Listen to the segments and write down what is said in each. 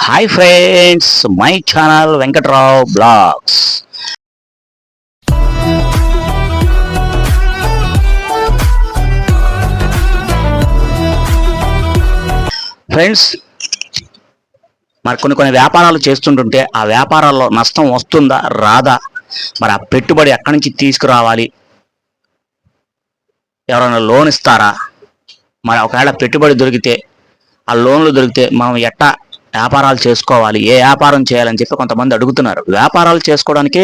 Hi friends my channel Venkatrao blogs friends మరి కొన్ని కొన్ని వ్యాపారాలు చేస్తుంటుంటే ఆ వ్యాపారాల్లో నష్టం వస్తుందా రాదా? మరి ఆ పెట్టుబడి ఎక్కడి నుంచి తీసుకురావాలి? ఎవరైనా లోన్ ఇస్తారా? మరి ఒకవేళ పెట్టుబడి దొరికితే ఆ లోన్లు దొరికితే మనం ఎట్టా వ్యాపారాలు చేసుకోవాలి ఏ వ్యాపారం చేయాలని చెప్పి కొంతమంది అడుగుతున్నారు. వ్యాపారాలు చేసుకోవడానికి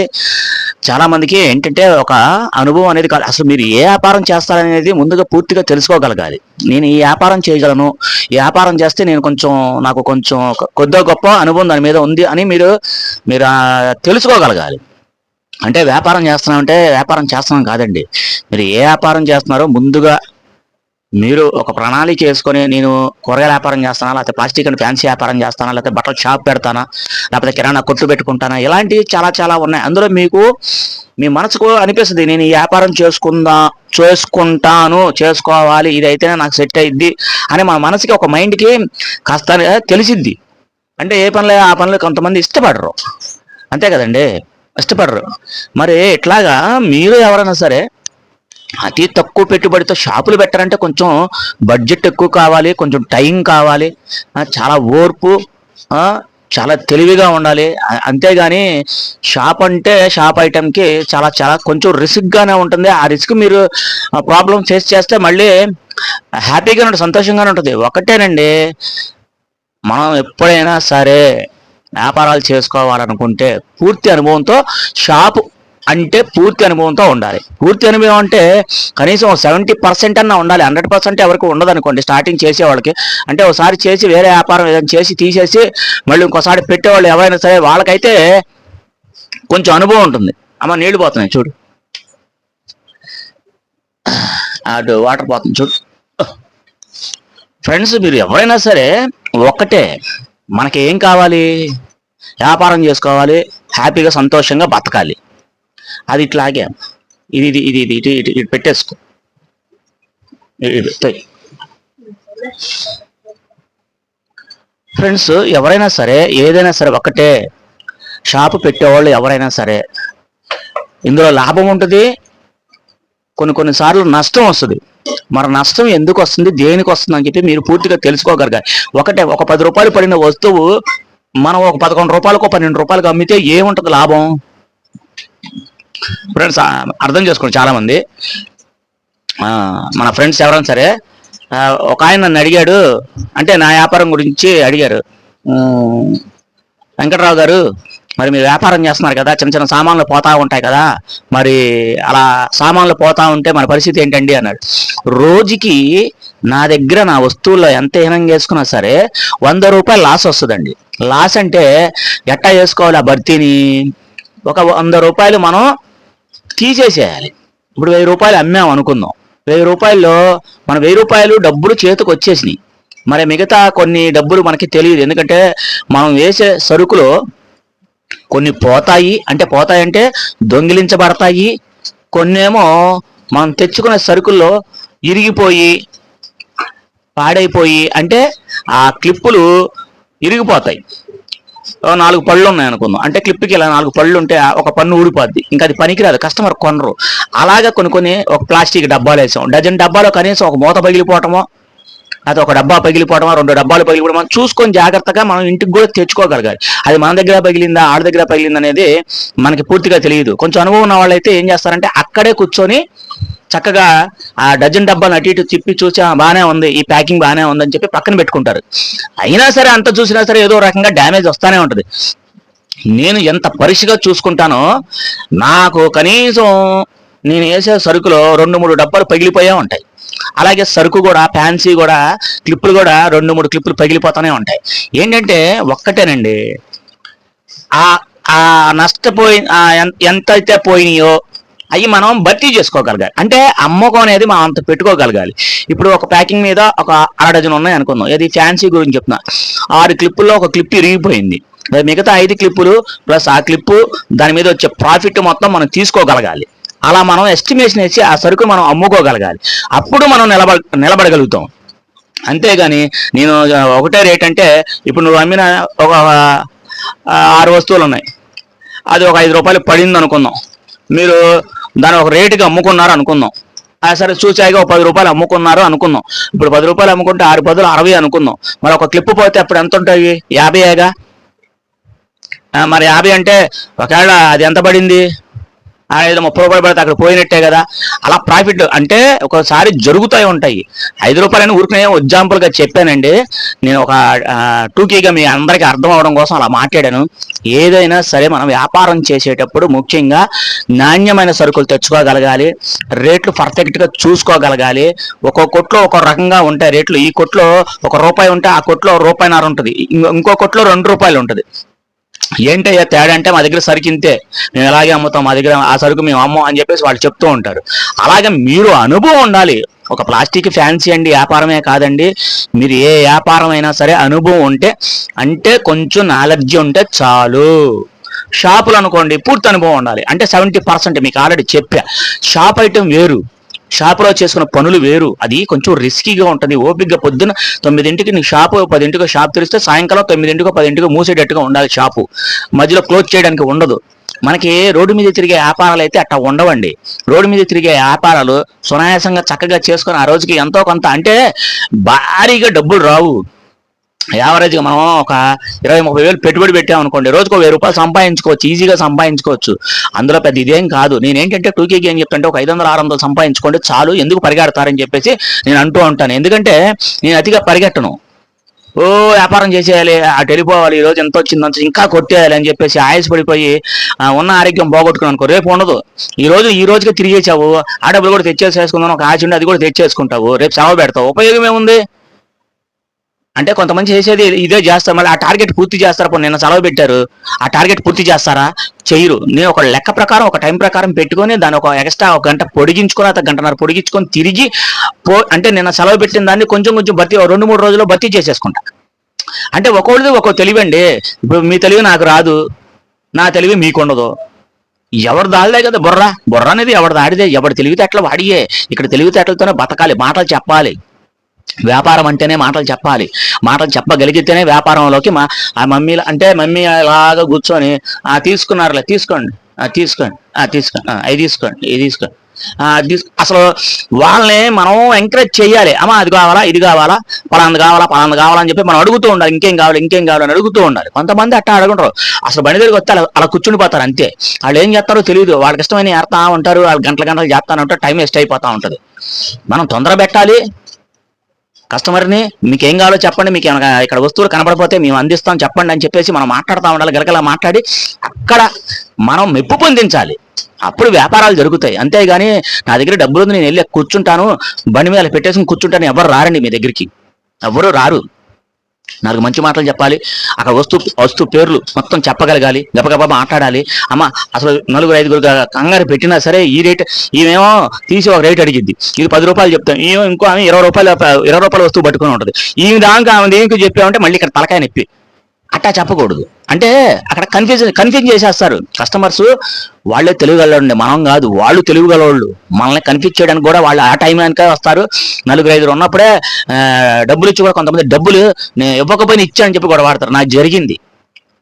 చాలా మందికి ఏంటంటే ఒక అనుభవం అనేది కాదు. అసలు మీరు ఏ వ్యాపారం చేస్తారనేది ముందుగా పూర్తిగా తెలుసుకోగలగాలి. నేను ఈ వ్యాపారం చేయగలను ఈ వ్యాపారం చేస్తే నేను కొంచెం నాకు కొంచెం కొద్దిగా గొప్ప అనుభవం దాని మీద ఉంది అని మీరు మీరు తెలుసుకోగలగాలి. అంటే వ్యాపారం చేస్తున్నామంటే వ్యాపారం చేస్తున్నాం కాదండి. మీరు ఏ వ్యాపారం చేస్తున్నారో ముందుగా మీరు ఒక ప్రణాళిక వేసుకొని నేను కూరగాయల వ్యాపారం చేస్తానా లేకపోతే ప్లాస్టిక్ అండ్ ఫ్యాన్సీ వ్యాపారం చేస్తానా లేకపోతే బట్టల షాప్ పెడతానా లేకపోతే కిరాణా కొట్టు పెట్టుకుంటానా ఇలాంటివి చాలా చాలా ఉన్నాయి. అందులో మీకు మీ మనసుకు అనిపిస్తుంది నేను ఈ వ్యాపారం చేసుకుందా చేసుకుంటాను చేసుకోవాలి ఇదైతేనే నాకు సెట్ అయ్యిద్ది అని మన మనసుకి ఒక మైండ్కి కాస్త తెలిసిద్ది. అంటే ఏ పనులు ఆ పనులు కొంతమంది ఇష్టపడరు. అంతే కదండి? ఇష్టపడరు. మరి ఇట్లాగా మీరు ఎవరైనా సరే అతి తక్కువ పెట్టుబడితో షాపులు పెట్టారంటే కొంచెం బడ్జెట్ ఎక్కువ కావాలి కొంచెం టైం కావాలి. చాలా ఓర్పు చాలా తెలివిగా ఉండాలి. అంతేగాని షాప్ అంటే షాప్ ఐటెంకి చాలా చాలా కొంచెం రిస్క్గానే ఉంటుంది. ఆ రిస్క్ మీరు ప్రాబ్లం ఫేస్ చేస్తే మళ్ళీ హ్యాపీగానే ఉంటుంది సంతోషంగానే ఉంటుంది. ఒకటేనండి మనం ఎప్పుడైనా సరే వ్యాపారాలు చేసుకోవాలనుకుంటే పూర్తి అనుభవంతో షాపు అంటే పూర్తి అనుభవంతో ఉండాలి. పూర్తి అనుభవం అంటే కనీసం సెవెంటీ పర్సెంట్ అన్న ఉండాలి. హండ్రెడ్ పర్సెంట్ ఎవరికి ఉండదు అనుకోండి స్టార్టింగ్ చేసేవాళ్ళకి అంటే ఒకసారి చేసి వేరే వ్యాపారం ఏదైనా చేసి తీసేసి మళ్ళీ ఇంకోసారి పెట్టేవాళ్ళు ఎవరైనా సరే వాళ్ళకైతే కొంచెం అనుభవం ఉంటుంది. అమ్మ నీళ్ళు పోతున్నాయి చూడు. అటు వాటర్ పోతుంది చూడు. ఫ్రెండ్స్ మీరు ఎవరైనా సరే ఒక్కటే మనకి ఏం కావాలి? వ్యాపారం చేసుకోవాలి హ్యాపీగా సంతోషంగా బతకాలి. అది ఇట్లాగే ఇది ఇది ఇది ఇది ఇటు ఇటు ఇటు పెట్టేసుకో ఫ్రెండ్స్ ఎవరైనా సరే ఏదైనా సరే ఒకటే షాపు పెట్టేవాళ్ళు ఎవరైనా సరే ఇందులో లాభం ఉంటుంది కొన్ని కొన్నిసార్లు నష్టం వస్తుంది. మరి నష్టం ఎందుకు వస్తుంది దేనికి వస్తుంది అని చెప్పి మీరు పూర్తిగా తెలుసుకోగలగాలి ఒకటే ఒక పది రూపాయలు పడిన వస్తువు మనం ఒక పదకొండు రూపాయలకు పన్నెండు రూపాయలకు అమ్మితే ఏముంటుంది లాభం? ఫ్రెండ్స్ అర్థం చేసుకోండి చాలా మంది ఆ, మన ఫ్రెండ్స్ ఎవరైనా సరే ఒక ఆయన నన్ను అడిగాడు అంటే నా వ్యాపారం గురించి అడిగారు. వెంకటరావు వెంకట్రావు గారు మరి మీరు వ్యాపారం చేస్తున్నారు కదా చిన్న చిన్న సామాన్లు పోతా ఉంటాయి కదా మరి అలా సామాన్లు పోతా ఉంటే మన పరిస్థితి ఏంటండి? అన్నాడు. రోజుకి నా దగ్గర నా వస్తువుల్లో ఎంత హీనం చేసుకున్నా సరే వంద రూపాయలు లాస్ వస్తుందండి. లాస్ అంటే ఎట్టా చేసుకోవాలి ఆ భర్తీని ఒక వంద రూపాయలు మనం తీసేసేయాలి ఇప్పుడు వెయ్యి రూపాయలు అమ్మాం అనుకుందాం. వెయ్యి రూపాయల్లో మన వెయ్యి రూపాయలు డబ్బులు చేతికి వచ్చేసినాయి. మరి మిగతా కొన్ని డబ్బులు మనకి తెలియదు. ఎందుకంటే మనం వేసే సరుకులో కొన్ని పోతాయి. అంటే పోతాయి అంటే దొంగిలించబడతాయి. కొన్నేమో మనం తెచ్చుకునే సరుకుల్లో ఇరిగిపోయి పాడైపోయి అంటే ఆ క్లిప్పులు ఇరిగిపోతాయి. నాలుగు పళ్ళు ఉన్నాయి అనుకుందాం. అంటే క్లిప్కి ఇలా నాలుగు పళ్ళు ఉంటే ఒక పన్ను ఊడిపోద్ది. ఇంకా అది పనికిరాదు. కస్టమర్ కొనరు. అలాగే కొన్ని కొన్ని ఒక ప్లాస్టిక్ డబ్బాలు వేసాం. డజన్ డబ్బాలో కనీసం ఒక మూత పగిలిపోవటమో అది ఒక డబ్బా పగిలిపోవటమో రెండు డబ్బాలు పగిలిపోవడం మనం చూసుకొని జాగ్రత్తగా మనం ఇంటికి కూడా తెచ్చుకోగలగాలి. అది మన దగ్గర పగిలిందా ఆడ దగ్గర పగిలిందా అనేది మనకి పూర్తిగా తెలియదు. కొంచెం అనుభవం ఉన్న వాళ్ళైతే ఏం చేస్తారంటే అక్కడే కూర్చొని చక్కగా ఆ డజన్ డబ్బాలు అటు ఇటు తిప్పి చూసి బాగానే ఉంది. ఈ ప్యాకింగ్ బాగానే ఉందని చెప్పి పక్కన పెట్టుకుంటారు. అయినా సరే అంత చూసినా సరే ఏదో రకంగా డ్యామేజ్ వస్తానే ఉంటుంది. నేను ఎంత పరీక్షగా చూసుకుంటానో నాకు కనీసం నేను వేసే సరుకులో రెండు మూడు డబ్బాలు పగిలిపోయే ఉంటాయి. అలాగే సరుకు కూడా ఫ్యాన్సీ కూడా క్లిప్పులు కూడా రెండు మూడు క్లిప్పులు పగిలిపోతూనే ఉంటాయి. ఏంటంటే ఒక్కటేనండి. ఆ ఆ నష్టపోయి ఎంత అయితే పోయినాయో అవి మనం భర్తీ చేసుకోగలగాలి. అంటే అమ్మకం అనేది మనం అంత పెట్టుకోగలగాలి. ఇప్పుడు ఒక ప్యాకింగ్ మీద ఒక అర డజన్ ఉన్నాయి అనుకుందాం. ఇది ఫ్యాన్సీ గురించి చెప్తున్నా. ఆరు క్లిప్పుల్లో ఒక క్లిప్ ఇరిగిపోయింది. మరి మిగతా ఐదు క్లిప్పులు ప్లస్ ఆ క్లిప్పు దాని మీద వచ్చే ప్రాఫిట్ మొత్తం మనం తీసుకోగలగాలి. అలా మనం ఎస్టిమేషన్ వేసి ఆ సరుకు మనం అమ్ముకోగలగాలి. అప్పుడు మనం నిలబ నిలబడగలుగుతాం. అంతేగాని నేను ఒకటే రేట్ అంటే ఇప్పుడు నువ్వు అమ్మిన ఒక ఆరు వస్తువులు ఉన్నాయి. అది ఒక ఐదు రూపాయలు పడింది అనుకుందాం మీరు దాని ఒక రేటుకి అమ్ముకున్నారు అనుకుందాం. ఆ సరే చూచాయిగా ఒక పది రూపాయలు అమ్ముకున్నారు అనుకుందాం. ఇప్పుడు పది రూపాయలు అమ్ముకుంటే ఆరు పదులు అరవై అనుకుందాం. మరి ఒక క్లిప్ పోతే అప్పుడు ఎంత ఉంటాయి యాభైగా మరి యాభై అంటే ఒకవేళ అది ఎంత పడింది? ఐదు ముప్పై రూపాయలు పడితే అక్కడ పోయినట్టే కదా. అలా ప్రాఫిట్ అంటే ఒకసారి జరుగుతాయి ఉంటాయి. ఐదు రూపాయలని ఊరికనే ఎగ్జాంపుల్గా చెప్పానండి. నేను ఒక టూకీగా మీ అందరికీ అర్థం అవడం కోసం అలా మాట్లాడాను. ఏదైనా సరే మనం వ్యాపారం చేసేటప్పుడు ముఖ్యంగా నాణ్యమైన సరుకులు తెచ్చుకోగలగాలి రేట్లు పర్ఫెక్ట్గా చూసుకోగలగాలి. ఒక్కో కొట్లో ఒక రకంగా ఉంటాయి రేట్లు. ఈ కొట్లో ఒక రూపాయి ఉంటే ఆ కొట్లో రూపాయిన్నర ఉంటుంది. ఇంకో కొట్లో రెండు రూపాయలు ఉంటుంది. ఏంటయ్యా తేడా అంటే మా దగ్గర సరుకు ఇంతే. మేము ఎలాగే అమ్ముతాం? మా దగ్గర ఆ సరుకు మేము అమ్మం అని చెప్పేసి వాళ్ళు చెప్తూ ఉంటారు. అలాగే మీరు అనుభవం ఉండాలి. ఒక ప్లాస్టిక్ ఫ్యాన్సీ అండి వ్యాపారమే కాదండి. మీరు ఏ వ్యాపారం అయినా సరే అనుభవం ఉంటే అంటే కొంచెం నాలెడ్జ్ ఉంటే చాలు. షాపులు అనుకోండి పూర్తి అనుభవం ఉండాలి. అంటే సెవెంటీ పర్సెంట్ మీకు ఆల్రెడీ చెప్పా. షాప్ ఐటెం వేరు. షాపులో చేసుకున్న పనులు వేరు. అది కొంచెం రిస్కీగా ఉంటుంది. ఓపికగా పొద్దున తొమ్మిదింటికి నీ షాపు పదింటికి షాప్ తెరిస్తే సాయంకాలం తొమ్మిదింటికో పదింటికో మూసేటట్టుగా ఉండాలి షాపు. మధ్యలో క్లోజ్ చేయడానికి ఉండదు. మనకి రోడ్డు మీద తిరిగే వ్యాపారాలు అయితే అట్లా ఉండవండి. రోడ్డు మీద తిరిగే వ్యాపారాలు సునాయాసంగా చక్కగా చేసుకొని ఆ రోజుకి ఎంతో కొంత అంటే భారీగా డబ్బులు రావు. యావరేజ్గా మనం ఒక ఇరవై ముప్పై వేలు పెట్టుబడి పెట్టామనుకోండి రోజుకు వెయ్యి రూపాయలు సంపాదించుకోవచ్చు ఈజీగా సంపాదించుకోవచ్చు. అందులో పెద్ద ఇదేం కాదు. నేనేంటంటే టూకే గేమ్ చెప్తుంటే ఒక ఐదు వందలు ఆరు వందలు సంపాదించుకోండి చాలు ఎందుకు పరిగెడతారని చెప్పేసి నేను అంటూ ఉంటాను. ఎందుకంటే నేను అతిగా పరిగెట్టను. ఓ వ్యాపారం చేసేయాలి అటు వెళ్ళిపోవాలి ఈ రోజు ఎంత వచ్చిందో ఇంకా కొట్టేయాలి అని చెప్పేసి ఆయుస్ పడిపోయి ఉన్న ఆరోగ్యం పోగొట్టుకున్నాను అనుకో రేపు ఉండదు. ఈ రోజు ఈ రోజుకి తిరిగేసావు ఆ డబ్బులు కూడా తెచ్చేసేసుకుందాం ఒక ఆశ ఉండి అది కూడా తెచ్చేసుకుంటావు రేపు సెలవు పెడతావు ఉపయోగం ఏముంది? అంటే కొంతమంది చేసేది ఇదే చేస్తారు. మళ్ళీ ఆ టార్గెట్ పూర్తి చేస్తారు. అప్పుడు నిన్న సెలవు పెట్టారు. ఆ టార్గెట్ పూర్తి చేస్తారా? చేయరు. నేను ఒక లెక్క ప్రకారం ఒక టైం ప్రకారం పెట్టుకొని దాని ఒక ఎక్స్ట్రా ఒక గంట పొడిగించుకొని అత గంటన్నర పొడిగించుకొని తిరిగి పో అంటే నిన్న సెలవు పెట్టిన దాన్ని కొంచెం కొంచెం భర్తీ రెండు మూడు రోజుల్లో భర్తీ చేసేసుకుంటా. అంటే ఒక్కొక్కటిది ఒక్కో తెలివి అండి. ఇప్పుడు మీ తెలివి నాకు రాదు. నా తెలివి మీకు ఉండదు ఎవరు దాడిదే కదా బుర్ర? బుర్ర అనేది ఎవరు దాడిదే? ఎవరు తెలివితేటలు వాడియే. ఇక్కడ తెలివితేటలతోనే బతకాలి. మాటలు చెప్పాలి. వ్యాపారం అంటేనే మాటలు చెప్పాలి. మాటలు చెప్పగలిగితేనే వ్యాపారంలోకి మా ఆ మమ్మీ అంటే మమ్మీ అలాగా కూర్చొని ఆ తీసుకున్నారులే తీసుకోండి. ఆ తీసుకోండి. ఆ తీసుకోండి అవి తీసుకోండి ఇది తీసుకోండి. అసలు వాళ్ళని మనం ఎంకరేజ్ చేయాలి. అమ్మా అది కావాలా ఇది కావాలా పలాంది కావాలా పలాంది కావాలా అని చెప్పి మనం అడుగుతూ ఉండాలి. ఇంకేం కావాలి ఇంకేం కావాలని అడుగుతూ ఉండాలి. కొంతమంది అట్టా అడుగుంటారు. అసలు బండి దగ్గరికి వస్తే అలా- అలా కూర్చుని పోతారు అంతే. వాళ్ళు ఏం చేస్తారో తెలియదు వాళ్ళకి ఇష్టమైన ఏరుతా ఉంటారు. వాళ్ళు గంటల గంటలు చేస్తా ఉంటారు. టైం వేస్ట్ అయిపోతా ఉంటుంది. మనం తొందర పెట్టాలి. కస్టమర్ని మీకు ఏం కావాలో చెప్పండి మీకు ఏమైనా ఇక్కడ వస్తువులు కనబడపోతే మేము అందిస్తాం చెప్పండి అని చెప్పేసి మనం మాట్లాడుతూ ఉండాలి గలగలా మాట్లాడి అక్కడ మనం మెప్పు పొందించాలి. అప్పుడు వ్యాపారాలు జరుగుతాయి. అంతేగాని నా దగ్గర డబ్బులు ఉంది నేను వెళ్ళి కూర్చుంటాను బండి మీద పెట్టేసుకుని కూర్చుంటాను ఎవరు రారండి మీ దగ్గరికి? ఎవరు రారు? నాలుగు మంచి మాటలు చెప్పాలి. అక్కడ వస్తు వస్తు పేర్లు మొత్తం చెప్పగలగాలి. గబగబా మాట్లాడాలి. అమ్మ అసలు నలుగురు ఐదుగురు కంగారు పెట్టినా సరే ఈ రేట్ ఈమెమో తీసి ఒక రేట్ అడిగింది ఇది పది రూపాయలు చెప్తాం. ఈమె ఇంకో ఆమె ఇరవై రూపాయలు ఇరవై రూపాయల వస్తువు పట్టుకుని ఉంటుంది. ఈ దానికి ఆమె దేనికి చెప్పామంటే మళ్ళీ ఇక్కడ తలకాయ నొప్పి. అట్టా చెప్పకూడదు. అంటే అక్కడ కన్ఫ్యూజ్ కన్ఫ్యూజ్ చేసేస్తారు. కస్టమర్స్ వాళ్ళే తెలుగుగలండి మనం కాదు. వాళ్ళు తెలివిగలవాళ్ళు మనల్ని కన్ఫ్యూజ్ చేయడానికి కూడా వాళ్ళు ఆ టైం వెనక వస్తారు. నలుగురు ఐదుగురు ఉన్నప్పుడే డబ్బులు ఇచ్చి కూడా కొంతమంది డబ్బులు నేను ఇవ్వకపోయినా ఇచ్చానని చెప్పి కూడా వాడతారు నాకు జరిగింది.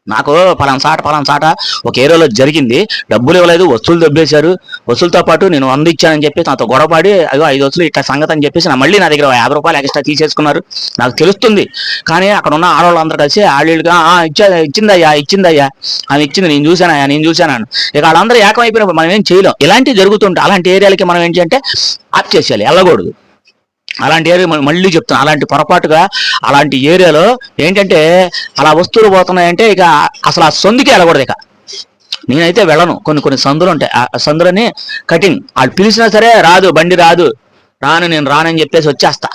నాకు పలానా సాట పలానా సాట ఒక ఏరియాలో జరిగింది. డబ్బులు ఇవ్వలేదు వస్తువులు దబ్బేశారు. వస్తువులతో పాటు నేను వంద ఇచ్చానని చెప్పి నాతో గొడవపడి అయ్యో ఐదు వస్తువులు ఇట్లా సంగతి అని చెప్పేసి నా మళ్ళీ నా దగ్గర యాభై రూపాయలు ఎక్స్ట్రా తీసేసుకున్నారు. నాకు తెలుస్తుంది. కానీ అక్కడ ఉన్న ఆడవాళ్ళందరూ కలిసి ఆళ్ళుగా ఇచ్చా ఇచ్చిందయ్యా ఇచ్చిందయ్యా ఆమె ఇచ్చింది నేను చూశానయ్యా నేను చూశాను ఇక వాళ్ళందరూ ఏకమైపోయినప్పుడు మనం ఏం చేయలేం. ఇలాంటివి జరుగుతుంటే అలాంటి ఏరియాలకి మనం ఏంటంటే ఆప్ చేసేయాలి వెళ్ళకూడదు. అలాంటి ఏరియా మళ్ళీ చెప్తాను అలాంటి పొరపాటుగా అలాంటి ఏరియాలో ఏంటంటే అలా వస్తువులు పోతున్నాయంటే ఇక అసలు ఆ సందుకే వెళ్ళకూడదు ఇక. నేనైతే వెళ్ళను. కొన్ని కొన్ని సందులు ఉంటాయి. ఆ సందులని కటింగ్. వాళ్ళు పిలిచినా సరే రాదు బండి రాదు. రాను నేను రానని చెప్పేసి వచ్చేస్తా.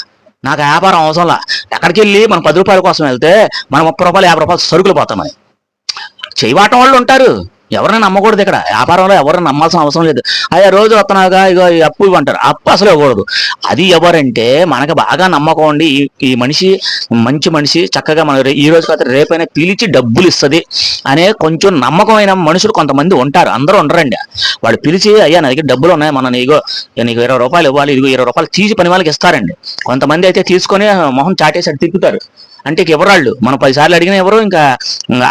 నాకు వ్యాపారం అవసరంలా ఎక్కడికి వెళ్ళి మనం పది రూపాయల కోసం వెళ్తే మనం ముప్పై రూపాయలు యాభై రూపాయలు సరుకులు పోతామని చేయవాటం వాళ్ళు ఉంటారు. ఎవరైనా నమ్మకూడదు ఇక్కడ. వ్యాపారంలో ఎవరిని నమ్మాల్సిన అవసరం లేదు. అయ్యా రోజు వస్తున్నాగా ఇగో అప్పు ఇవ్వంటారు. అప్పు అసలు ఇవ్వకూడదు. అది ఎవరంటే మనకి బాగా నమ్మకం ఉండి ఈ- ఈ మనిషి మంచి మనిషి చక్కగా మన ఈ రోజు కాదు రేపైనా పిలిచి డబ్బులు ఇస్తుంది అనే కొంచెం నమ్మకమైన మనుషులు కొంతమంది ఉంటారు. అందరూ ఉండరండి. వాడు పిలిచి అయ్యా నా దగ్గర డబ్బులు ఉన్నాయి. మన ఇగో నీకు ఇరవై రూపాయలు ఇవ్వాలి. ఇదిగో ఇరవై రూపాయలు తీసి పని వాళ్ళకి ఇస్తారండి. కొంతమంది అయితే తీసుకొని మొహం చాటేసి తిప్పుతారు. అంటే ఇక ఎవరాళ్ళు మనం పది సార్లు అడిగినా ఎవరు? ఇంకా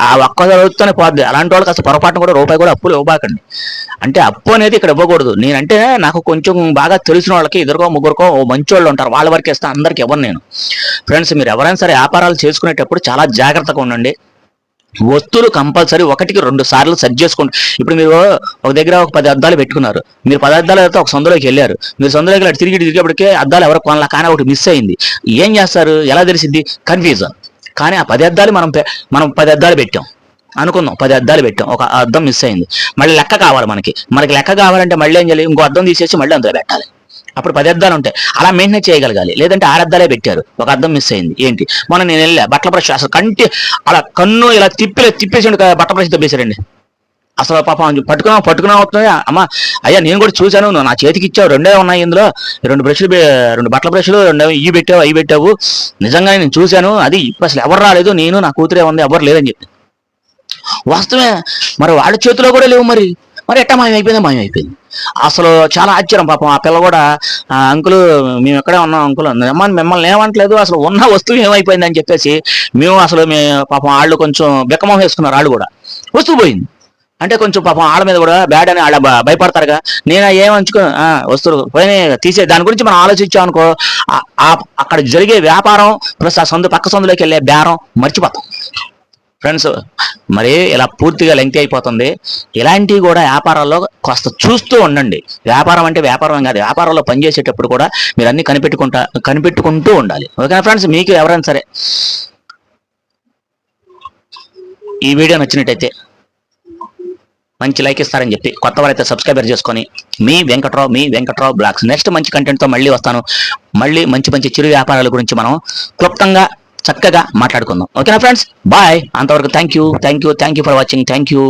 ఆ ఒక్క చదువుతూనే పోద్ది. అలాంటి వాళ్ళకి అసలు పొరపాటున కూడా రూపాయి కూడా అప్పులు ఇవ్వబాకండి. అంటే అప్పు అనేది ఇక్కడ ఇవ్వకూడదు. నేనంటే నాకు కొంచెం బాగా తెలిసిన వాళ్ళకి ఇద్దరికో ముగ్గురికో ఓ మంచి వాళ్ళు ఉంటారు. వాళ్ళ వరకు ఇస్తే అందరికి ఇవ్వను నేను. ఫ్రెండ్స్ మీరు ఎవరైనా సరే వ్యాపారాలు చేసుకునేటప్పుడు చాలా జాగ్రత్తగా ఉండండి. ఒత్తులు కంపల్సరీ ఒకటికి రెండు సార్లు సెట్ చేసుకోండి ఇప్పుడు మీరు ఒక దగ్గర ఒక పది అద్దాలు పెట్టుకున్నారు. మీరు పది అద్దాలు అయితే ఒక సొందరలోకి వెళ్ళారు. మీరు సందులోకి వెళ్ళి తిరిగి తిరిగేప్పటికే అద్దాలు ఎవరు కొనలా కానీ ఒకటి మిస్ అయింది. ఏం చేస్తారు? ఎలా తెలిసింది కన్ఫ్యూజన్ కానీ ఆ పది అద్దాలు మనం మనం పది అద్దాలు పెట్టాం. అనుకుందాం. పది అద్దాలు పెట్టాం. ఒక అద్దం మిస్ అయింది. మళ్ళీ లెక్క కావాలి మనకి. మనకి లెక్క కావాలంటే మళ్ళీ ఏం చేయాలి? ఇంకో అద్దం తీసేసి మళ్ళీ అందులో పెట్టాలి. అప్పుడు పది అద్దాలు ఉంటాయి. అలా మెయింటైన్ చేయగలగాలి. లేదంటే ఆరు అద్దాలే పెట్టారు. ఒక అద్దం మిస్ అయింది. ఏంటి? మొన్న నేను వెళ్ళా. బట్టల బ్రష్ అసలు కంటి అలా కన్ను ఇలా తిప్పి తిప్పేసిండు బట్టల బ్రష్ తప్పేశారండి అసలు పాపం పట్టుకున్నావు? పట్టుకున్నావు అవుతున్నాయి? అమ్మ అయ్యా నేను కూడా చూశాను. నువ్వు నా చేతికి ఇచ్చావు. రెండే ఉన్నాయి ఇందులో. రెండు బ్రష్లు రెండు బట్టల బ్రష్లు రెండు ఇవి పెట్టావు అవి పెట్టావు. నిజంగా నేను చూశాను. అది అసలు ఎవరు రాలేదు. నేను నా కూతురే ఉంది. ఎవరు లేదని చెప్పి. వాస్తవమే మరి వాళ్ళ చేతిలో కూడా లేవు మరి. మరి ఎట్టా మాయం అయిపోయింది మాయం అయిపోయింది. అసలు చాలా ఆశ్చర్యం పాపం. ఆ పిల్ల కూడా అంకుల్ మేము ఎక్కడే ఉన్నాం అంకుల్ అమ్మా మిమ్మల్ని ఏమంటలేదు అసలు ఉన్న వస్తువు ఏమైపోయింది అని చెప్పేసి మేము అసలు మే పాపం వాళ్ళు కొంచెం బిక్కమం వేసుకున్నారు వాళ్ళు కూడా. వస్తువు పోయింది. అంటే కొంచెం పాపం ఆడ మీద కూడా బ్యాడ్ అని ఆడ భయపడతారుగా. నేను ఏమంచుకో వస్తువులు పోయిన తీసే దాని గురించి మనం ఆలోచించాం అనుకో ఆ- అక్కడ జరిగే వ్యాపారం ప్లస్ ఆ సందు పక్క సందులోకి వెళ్ళే బేరం మర్చిపోతాం. ఫ్రెండ్స్ మరి ఇలా పూర్తిగా లెంగ్త్ అయిపోతుంది. ఇలాంటివి కూడా వ్యాపారాల్లో కాస్త చూస్తూ ఉండండి. వ్యాపారం అంటే వ్యాపారం కాదు. వ్యాపారంలో పనిచేసేటప్పుడు కూడా మీరు అన్ని కనిపెట్టుకుంటా కనిపెట్టుకుంటూ ఉండాలి. ఓకేనా ఫ్రెండ్స్ మీకు ఎవరైనా సరే ఈ వీడియో నచ్చినట్టయితే మంచి లైక్ ఇస్తారని చెప్పి కొత్త వారైతే సబ్స్క్రైబర్ చేసుకొని మీ వెంకట్రావు మీ వెంకట్రావు బ్లాగ్స్. నెక్స్ట్ మంచి కంటెంట్తో మళ్ళీ వస్తాను. మళ్ళీ మంచి మంచి చిరు వ్యాపారాల గురించి మనం క్లుప్తంగా చక్కగా మాట్లాడుకుందాం. ఓకేనా ఫ్రెండ్స్ బాయ్ అంతవరకు thank you thank you thank you for watching thank you